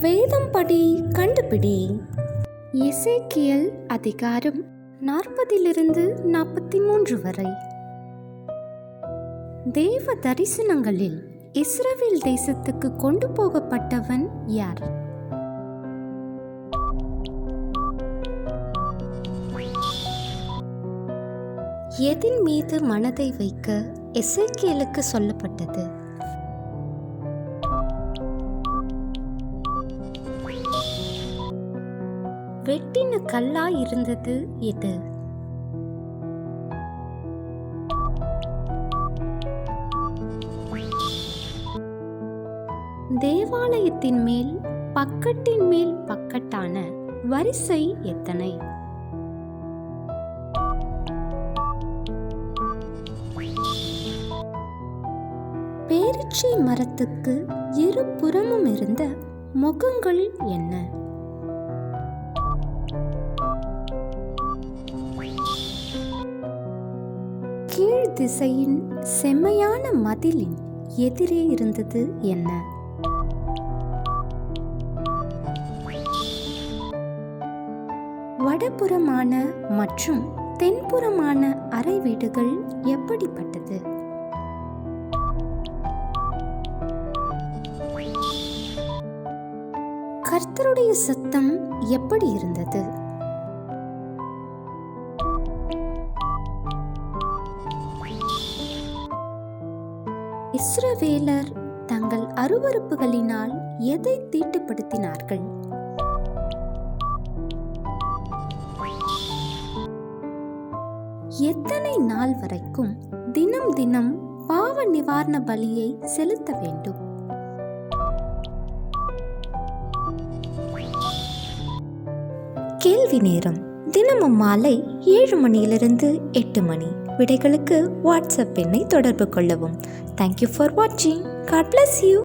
வேதம் படி கண்டுபிடி. இசைக்கியல் அதிகாரம் நாற்பதிலிருந்து நாற்பத்தி மூன்று வரை. தேவ தரிசனங்களில் இஸ்ரவேல் தேசத்துக்கு கொண்டு போகப்பட்டவன் யார்? எதின் மீது மனதை வைக்க இசைக்கியலுக்கு சொல்லப்பட்டது? வெட்டின கல்லா இருந்தது எது தேவாலயத்தின் மேல் பக்கட்டின் மேல் பக்கட்டான வரிசை எத்தனை? பேரிச்சை மரத்துக்கு இருபுறமும் இருந்த முகங்கள் என்ன? கீழ் திசையின் செம்மையான மதிலின் எதிரே இருந்தது என்ன? வடபுறமான மற்றும் தென்புறமான அறை வீடுகள் எப்படிப்பட்டது? கர்த்தருடைய சத்தம் எப்படி இருந்தது? இஸ்ரவேலர் தங்கள் அருவருப்புகளினால் எதை தீட்டுப்படுத்தினார்கள்? எத்தனை நாள் வரைக்கும் தினம் தினம் பாவ நிவாரண பலியை செலுத்த வேண்டும்? கேள்வி நேரம். தினமும் மாலை ஏழு மணியிலிருந்து எட்டு மணி. விடைகளுக்கு வாட்ஸ்அப் எண்ணை தொடர்பு கொள்ளவும். தேங்க்யூ ஃபார் வாட்சிங் காட் பிளஸ் யூ